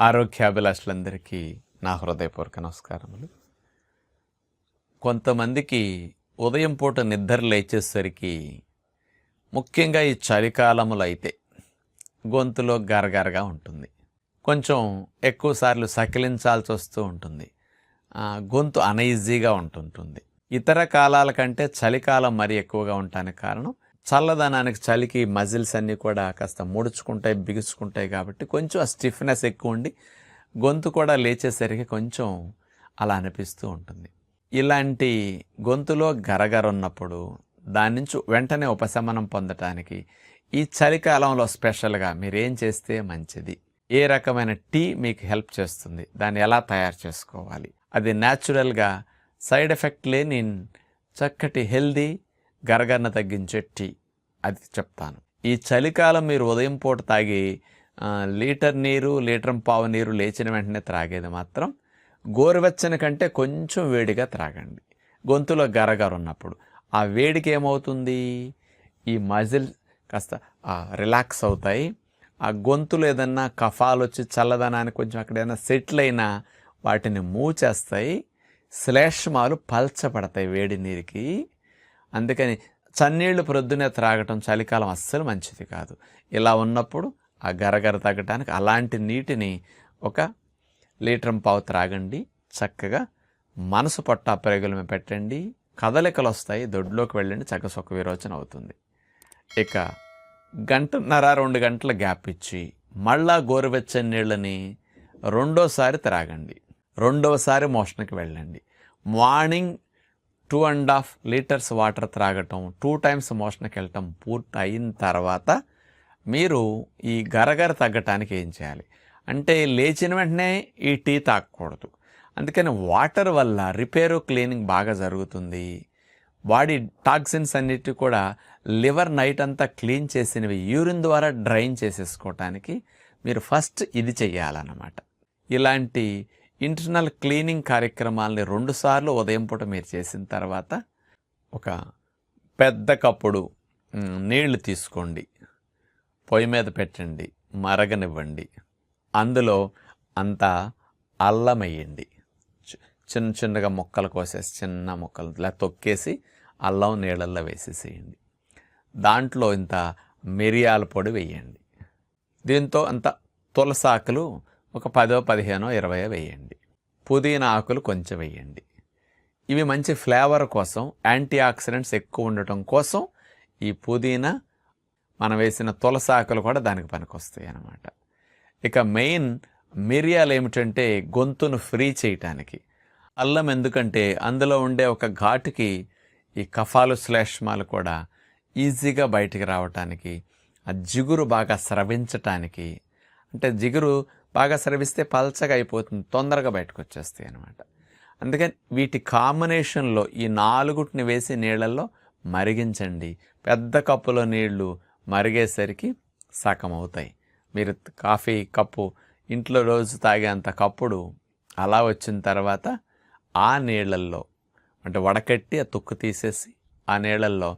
ఆరోగ్యాభిలాషులందరికీ నా హృదయపూర్వక నమస్కారములు. కొంతమందికి ఉదయం పూట నిద్ర లేచేసరికి ముఖ్యంగా ఈ చలికాలములు అయితే గొంతులో గరగరగా ఉంటుంది. కొంచెం ఎక్కువసార్లు సకిలించాల్సి వస్తూ ఉంటుంది. గొంతు అనఈజీగా ఉంటుంటుంది. ఇతర కాలాల కంటే చలికాలం మరీ ఎక్కువగా ఉండటానికి కారణం చల్లదనానికి చలికి మజిల్స్ అన్నీ కూడా కాస్త ముడుచుకుంటాయి బిగుచుకుంటాయి కాబట్టి కొంచెం ఆ స్టిఫ్నెస్ ఎక్కువ ఉండి గొంతు కూడా లేచేసరికి కొంచెం అలా అనిపిస్తూ ఉంటుంది. ఇలాంటి గొంతులో గరగర ఉన్నప్పుడు దాని నుంచి వెంటనే ఉపశమనం పొందటానికి ఈ చలికాలంలో స్పెషల్గా మీరేం చేస్తే మంచిది? ఏ రకమైన టీ మీకు హెల్ప్ చేస్తుంది? దాన్ని ఎలా తయారు చేసుకోవాలి? అది న్యాచురల్గా సైడ్ ఎఫెక్ట్ లేని చక్కటి హెల్దీ గరగరన తగ్గించే టీ. అది చెప్తాను. ఈ చలికాలం మీరు ఉదయం పూట తాగి లీటర్ నీరు లీటర్ పావు నీరు లేచిన వెంటనే త్రాగేది మాత్రం గోరువెచ్చని కంటే కొంచెం వేడిగా త్రాగండి. గొంతులో గరగర ఉన్నప్పుడు. ఆ వేడికి ఏమవుతుంది? ఈ మజిల్ కాస్త రిలాక్స్ అవుతాయి. ఆ గొంతులు ఏదన్నా కఫాలు వచ్చి చల్లదనానికి కొంచెం అక్కడ ఏదైనా సెటిల్ అయినా వాటిని మూచేస్తాయి. శ్లేష్మాలు పల్చబడతాయి వేడి నీరుకి. అందుకని చన్నీళ్ళు ప్రొద్దునే త్రాగటం చలికాలం అస్సలు మంచిది కాదు. ఇలా ఉన్నప్పుడు ఆ గరగర తగ్గటానికి అలాంటి నీటిని ఒక లీటర్ పావు త్రాగండి. చక్కగా మనసు పట్ట ప్రేగుల మీద పెట్టండి. కదలికలు వస్తాయి దొడ్లోకి వెళ్ళండి. చక్క సుఖ విరోచన అవుతుంది. ఇక గంటన్నర రెండు గంటల గ్యాప్ ఇచ్చి మళ్ళా గోరువెచ్చని నీళ్ళని రెండోసారి త్రాగండి. రెండవసారి మోషన్కి వెళ్ళండి. Morning two and half litres water త్రాగటం two times మోషన్కి వెళ్ళటం పూర్తి అయిన తర్వాత మీరు ఈ గరగర తగ్గటానికి ఏం చేయాలి? అంటే లేచిన వెంటనే ఈ టీ తాగకూడదు. అందుకని వాటర్ వల్ల రిపేరు క్లీనింగ్ బాగా జరుగుతుంది. బాడీ టాక్సిన్స్ అన్నిటి కూడా లివర్ నైట్ అంతా క్లీన్ చేసినవి యూరిన్ ద్వారా డ్రైన్ చేసేసుకోవటానికి మీరు ఫస్ట్ ఇది చెయ్యాలన్నమాట. ఇలాంటి ఇంటర్నల్ క్లీనింగ్ కార్యక్రమాలని రెండుసార్లు ఉదయం పూట మీరు చేసిన తర్వాత ఒక పెద్ద కప్పుడు నీళ్ళు తీసుకోండి. పొయ్యి మీద పెట్టండి. మరగనివ్వండి. అందులో అంత అల్లం వేయండి. చిన్న చిన్నగా ముక్కలు కోసేసి చిన్న ముక్కలు ఇలా తొక్కేసి అల్లం నీళ్ళల్లో వేసేసేయండి. దాంట్లో ఇంత మిరియాల పొడి వేయండి. దీంతో అంత తులసాకులు ఒక పదో పదిహేనో ఇరవయో వేయండి. పుదీనా ఆకులు కొంచెం వేయండి. ఇవి మంచి ఫ్లేవర్ కోసం యాంటీ ఆక్సిడెంట్స్ ఎక్కువ ఉండటం కోసం ఈ పుదీనా మనం వేసిన తులసాకులు కూడా దానికి పనికొస్తాయి అన్నమాట. ఇక మెయిన్ మిరియాలు ఏమిటంటే గొంతును ఫ్రీ చేయటానికి. అల్లం ఎందుకంటే అందులో ఉండే ఒక ఘాటుకి ఈ కఫాలు శ్లేష్మాలు కూడా ఈజీగా బయటికి రావటానికి ఆ జిగురు బాగా స్రవించటానికి అంటే జిగురు బాగా స్రవిస్తే పల్చగా అయిపోతుంది తొందరగా బయటకు వచ్చేస్తాయి అనమాట అందుకని వీటి కాంబినేషన్లో ఈ నాలుగుటిని వేసి నీళ్ళల్లో మరిగించండి. పెద్ద కప్పులో నీళ్ళు మరిగేసరికి సగం అవుతాయి మీరు కాఫీ కప్పు ఇంట్లో రోజు తాగేంత కప్పుడు అలా వచ్చిన తర్వాత ఆ నీళ్ళల్లో అంటే వడకట్టి ఆ తుక్కు తీసేసి ఆ నీళ్ళల్లో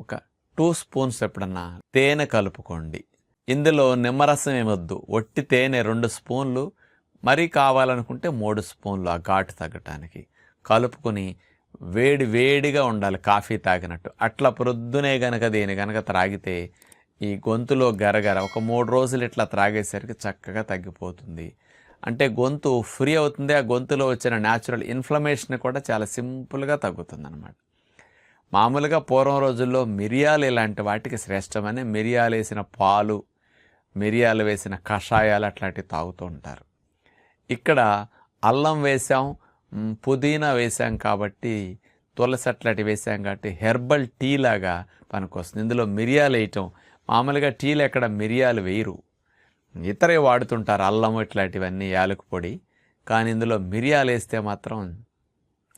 ఒక టూ స్పూన్స్ ఎప్పుడన్నా తేనె కలుపుకోండి. ఇందులో నిమ్మరసం ఏమొద్దు ఒట్టి తేనె రెండు స్పూన్లు మరీ కావాలనుకుంటే మూడు స్పూన్లు ఆ ఘాటు తగ్గటానికి. కలుపుకొని వేడి వేడిగా ఉండాలి కాఫీ తాగినట్టు. అట్లా ప్రొద్దునే గనక దీని గనక త్రాగితే ఈ గొంతులో గరగర ఒక మూడు రోజులు ఇట్లా త్రాగేసరికి చక్కగా తగ్గిపోతుంది. అంటే గొంతు ఫ్రీ అవుతుంది ఆ గొంతులో వచ్చిన న్యాచురల్ ఇన్ఫ్లమేషన్ కూడా చాలా సింపుల్గా తగ్గుతుంది అనమాట మామూలుగా పూర్వం రోజుల్లో మిరియాలు ఇలాంటి వాటికి శ్రేష్టమని మిరియాలు వేసిన పాలు మిరియాలు వేసిన కషాయాలు అట్లాంటివి తాగుతూ ఉంటారు. ఇక్కడ అల్లం వేసాం పుదీనా వేసాం కాబట్టి తులసి అట్లాంటివి వేసాం కాబట్టి హెర్బల్ టీ లాగా పనికొస్తుంది. ఇందులో మిరియాలు వేయటం మామూలుగా టీలు ఎక్కడ మిరియాలు వేయరు. ఇతరే వాడుతుంటారు అల్లం ఇట్లాంటివన్నీ యాలకు పొడి. కానీ ఇందులో మిరియాలు వేస్తే మాత్రం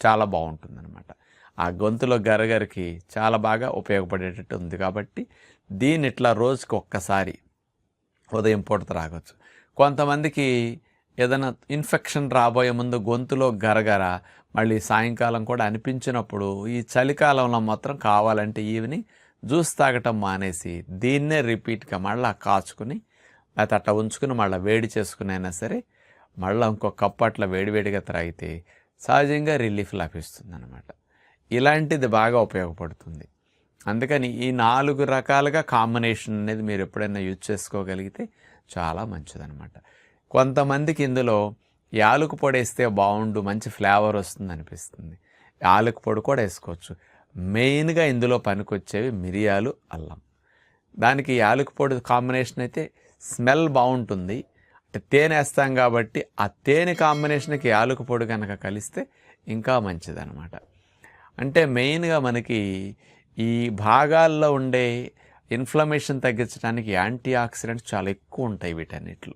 చాలా బాగుంటుందన్నమాట. ఆ గొంతులో గరగరికి చాలా బాగా ఉపయోగపడేటట్టు ఉంది కాబట్టి దీన్ని ఇట్లా రోజుకి ఒక్కసారి ఉదయం పూట త్రాగొచ్చు. కొంతమందికి ఏదైనా ఇన్ఫెక్షన్ రాబోయే ముందు గొంతులో గరగర మళ్ళీ సాయంకాలం కూడా అనిపించినప్పుడు ఈ చలికాలంలో మాత్రం కావాలంటే ఈవినింగ్ జ్యూస్ తాగటం మానేసి దీన్నే రిపీట్గా మళ్ళీ కాచుకుని లేకపోతే అట్లా ఉంచుకుని మళ్ళీ వేడి చేసుకునైనా సరే మళ్ళీ ఇంకో కప్పు అట్లా వేడివేడిగా త్రాగితే సహజంగా రిలీఫ్ లభిస్తుంది అనమాట ఇలాంటిది బాగా ఉపయోగపడుతుంది. అందుకని ఈ నాలుగు రకాలుగా కాంబినేషన్ అనేది మీరు ఎప్పుడైనా యూజ్ చేసుకోగలిగితే చాలా మంచిదనమాట కొంతమందికి ఇందులో యాలకు పొడి వేస్తే బాగుండు మంచి ఫ్లేవర్ వస్తుంది అనిపిస్తుంది. యాలకు పొడి కూడా వేసుకోవచ్చు. మెయిన్గా ఇందులో పనికొచ్చేవి మిరియాలు అల్లం. దానికి యాలకు పొడి కాంబినేషన్ అయితే స్మెల్ బాగుంటుంది. అంటే తేనె వేస్తాం కాబట్టి ఆ తేనె కాంబినేషన్కి యాలకు పొడి కనుక కలిస్తే ఇంకా మంచిదనమాట అంటే మెయిన్గా మనకి ఈ భాగాల్లో ఉండే ఇన్ఫ్లమేషన్ తగ్గించడానికి యాంటీ ఆక్సిడెంట్స్ చాలా ఎక్కువ ఉంటాయి వీటన్నిటిలో.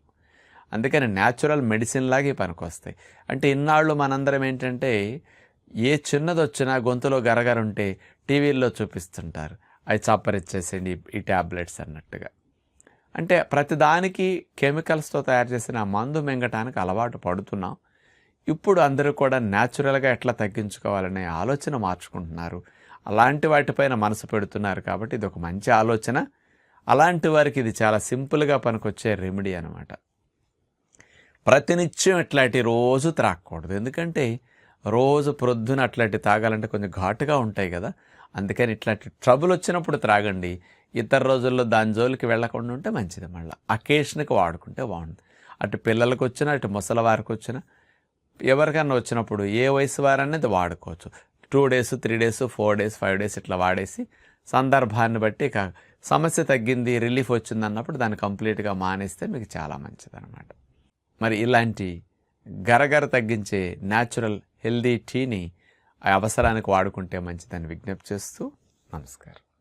అందుకని న్యాచురల్ మెడిసిన్ లాగే పనికొస్తాయి. అంటే ఇన్నాళ్ళు మనందరం ఏంటంటే ఏ చిన్నది వచ్చినా గొంతులో గరగర ఉంటే టీవీల్లో చూపిస్తుంటారు. అవి చప్పరిచ్చేసేయండి ఈ- ఈ ట్యాబ్లెట్స్ అన్నట్టుగా. అంటే ప్రతిదానికి కెమికల్స్తో తయారు చేసిన మందు మింగటానికి అలవాటు పడుతున్నాం. ఇప్పుడు అందరూ కూడా న్యాచురల్గా ఎట్లా తగ్గించుకోవాలనే ఆలోచన మార్చుకుంటున్నారు. అలాంటి వాటిపైన మనసు పెడుతున్నారు కాబట్టి ఇది ఒక మంచి ఆలోచన. అలాంటి వారికి ఇది చాలా సింపుల్గా పనికొచ్చే రెమెడీ అనమాట ప్రతినిత్యం ఇట్లాంటి రోజు త్రాగకూడదు ఎందుకంటే రోజు ప్రొద్దున అట్లాంటి తాగాలంటే కొంచెం ఘాటుగా ఉంటాయి కదా. అందుకని ఇట్లాంటి ట్రబుల్ వచ్చినప్పుడు త్రాగండి. ఇతర రోజుల్లో దాని జోలికి వెళ్ళకుండా ఉంటే మంచిది మళ్ళీ. అకేషన్కి వాడుకుంటే బాగుంటుంది అటు పిల్లలకు వచ్చినా అటు ముసలి వారికి వచ్చినా ఎవరికైనా వచ్చినప్పుడు ఏ వయసు వారనేది వాడుకోవచ్చు. Two days three days four days five days ఇట్లా వాడేసి సందర్భాన్ని బట్టి ఇక సమస్య తగ్గింది రిలీఫ్ వచ్చింది అన్నప్పుడు దాన్ని కంప్లీట్గా మానేస్తే మీకు చాలా మంచిదన్నమాట. మరి ఇలాంటి గరగర తగ్గించే న్యాచురల్ హెల్దీ టీని ఆ అవసరానికి వాడుకుంటే మంచిదని విజ్ఞప్తి చేస్తూ నమస్కారం.